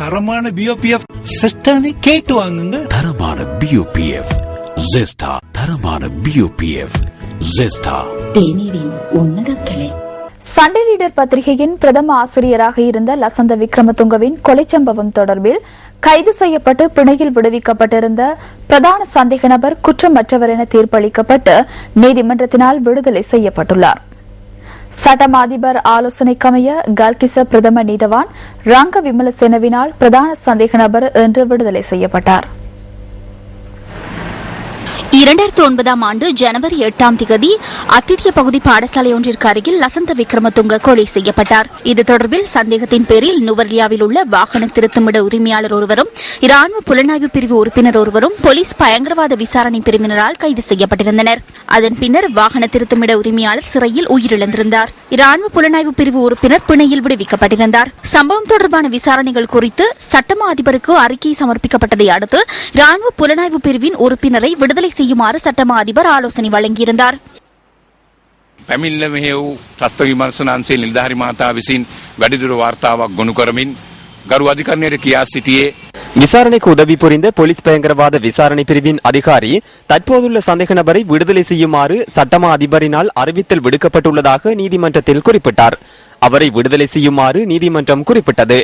தரமான பிஓபிஎஃப் சிஸ்டர்னு கேட்டு வாங்குங்க. தரமான பியூபிஎஃப் ஜெஸ்டா தரமான பியூபிஎஃப் ஜெஸ்டா தேநீரின் உன்னத கிளை. சண்டே ரீடர் பத்திரிகையின் பிரதம ஆசிரியராக இருந்த லசந்த விக்ரமதுங்கவின் கொலை சம்பவம் தொடர்பில் கைது செய்யப்பட்டு பிணையில் விடுவிக்கப்பட்டிருந்த பிரதான சந்தேக நபர் குற்றமற்றவர் என தீர்ப்பளிக்கப்பட்டு நீதிமன்றத்தினால் விடுதலை செய்யப்பட்டுள்ளார். சட்டம் அதிபர் ஆலோசனைக்கமைய கல்கிச பிரதம நீதவான் ரங்க விமலசேனவினால் பிரதான சந்தேக நபர் இன்று விடுதலை செய்யப்பட்டாா் இரண்டாயிரத்தி ஒன்பதாம் ஆண்டு ஜனவரி எட்டாம் திகதி அத்திரிய பகுதி பாடசாலை ஒன்றிற்கு அருகில் லசந்த விக்ரமதுங்க கொலை செய்யப்பட்டார். இது தொடர்பில் சந்தேகத்தின் பேரில் நுவர்லியாவில் உள்ள வாகன திருத்தமிட உரிமையாளர் ஒருவரும் இராணுவ புலனாய்வு பிரிவு உறுப்பினர் ஒருவரும் போலீஸ் பயங்கரவாத விசாரணை பிரிவினரால் கைது செய்யப்பட்டிருந்தனர். அதன் பின்னர் வாகன திருத்தமிட உரிமையாளர் சிறையில் உயிரிழந்திருந்தார். இராணுவ புலனாய்வு பிரிவு உறுப்பினர் பிணையில் விடுவிக்கப்பட்டிருந்தார். சம்பவம் தொடர்பான விசாரணைகள் குறித்து சட்டமா அதிபருக்கு அறிக்கை சமர்ப்பிக்கப்பட்டதை அடுத்து இராணுவ புலனாய்வு பிரிவின் உறுப்பினரை விடுதலை செய்ய செய்யுமாறு சட்டமா அதிபர் ஆலோசனை வழங்கியிருந்தார் පැමිල්ල මෙහෙ වූ ත්‍රස්ත විමර්ශනාන්සේ නිල්ධාරි මාතා විසින් වැඩිදුර වාර්තාවක් ගොනු කරමින් ගරු අධිකරණයට කියා සිටියේ விசாரணைக்கு உதவி புரிந்த போலீஸ் பயங்கரவாத விசாரணை பிரிவின் அதிகாரி தற்போதுள்ள சந்தேக நபரை விடுதலை செய்யுமாறு சட்டமா அதிபரினால் அறிவித்தல் விடுக்கப்பட்டுள்ளதாக நீதிமன்றத்தில் குறிப்பிட்டார் அவரை விடுதலை செய்யுமாறு நீதிமன்றம் குறிப்பிட்டது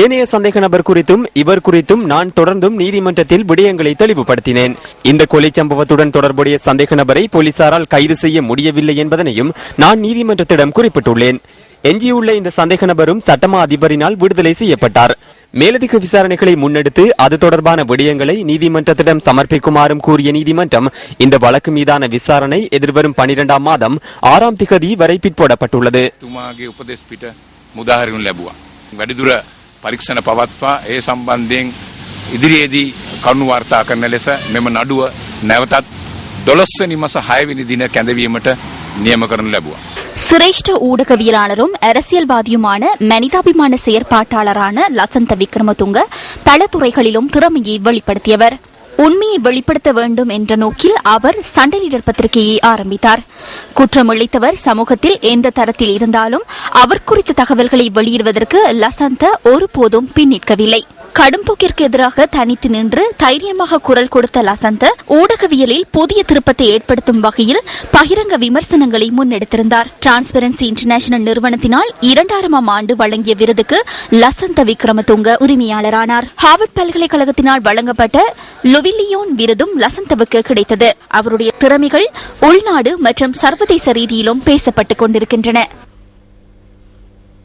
ஏனைய சந்தேக நபர் குறித்தும் இவர் குறித்தும் நான் தொடர்ந்தும் நீதிமன்றத்தில் விடயங்களை தெளிவுபடுத்தினேன். இந்த கொலை சம்பவத்துடன் தொடர்புடைய சந்தேக நபரை போலீசாரால் கைது செய்ய முடியவில்லை என்பதனையும் நான் நீதிமன்றத்திடம் குறிப்பிட்டுள்ளேன். எஞ்சியுள்ள இந்த சந்தேக நபரும் சட்டமா அதிபரினால் விடுதலை செய்யப்பட்டார். மேலதிக விசாரணைகளை முன்னெடுத்து அது தொடர்பான விடயங்களை நீதிமன்றத்திடம் சமர்ப்பிக்குமாறும் கூறிய நீதிமன்றம் இந்த வழக்கு மீதான விசாரணை எதிர்வரும் பனிரெண்டாம் மாதம் ஆறாம் திகதி வரை பிற்போடப்பட்டுள்ளது. තුමාගේ උපදෙස් පිට මුදාහරිනු ලැබුවා. වැඩිදුර පරීක්ෂණ පවත්වා ඒ සම්බන්ධයෙන් ඉදිරියේදී කරුණු වාර්තා කරන ලෙස මෙම නඩුව නැවතත් දොළොස්වනි මස හයවිනි දින කැඳවීමට නියම කරනු ලැබුවා. சிரேஷ்ட ஊடகவியலாளரும் அரசியல்வாதியுமான மனிதாபிமான செயற்பாட்டாளரான லசந்த விக்ரமதுங்க பல துறைகளிலும் திறமையை வெளிப்படுத்தியவர் உண்மையை வெளிப்படுத்த வேண்டும் என்ற நோக்கில் அவர் சண்டலீடர் பத்திரிகையை ஆரம்பித்தார். குற்றம் இழைத்தவர் சமூகத்தில் எந்த தரத்தில் இருந்தாலும் அவர் குறித்த தகவல்களை வெளியிடுவதற்கு லசந்த ஒருபோதும் பின்னிற்கவில்லை கடும்போக்கிற்கு எதிராக தனித்து நின்று தைரியமாக குரல் கொடுத்த லசந்த ஊடகவியலில் புதிய திருப்பத்தை ஏற்படுத்தும் வகையில் பகிரங்க விமர்சனங்களை முன்னெடுத்திருந்தார். டிரான்ஸ்பரன்சி இன்டர்நேஷனல் நிறுவனத்தினால் இரண்டாயிரமாம் ஆண்டு வழங்கிய விருதுக்கு லசந்த விக்ரமதுங்க உரிமையாளரானார். ஹார்வர்ட் பல்கலைக்கழகத்தினால் வழங்கப்பட்ட லுவில்லியோன் விருதும் லசந்தவுக்கு கிடைத்தது. அவருடைய திறமைகள் உள்நாடு மற்றும் சர்வதேச ரீதியிலும் பேசப்பட்டுக் கொண்டிருக்கின்றன.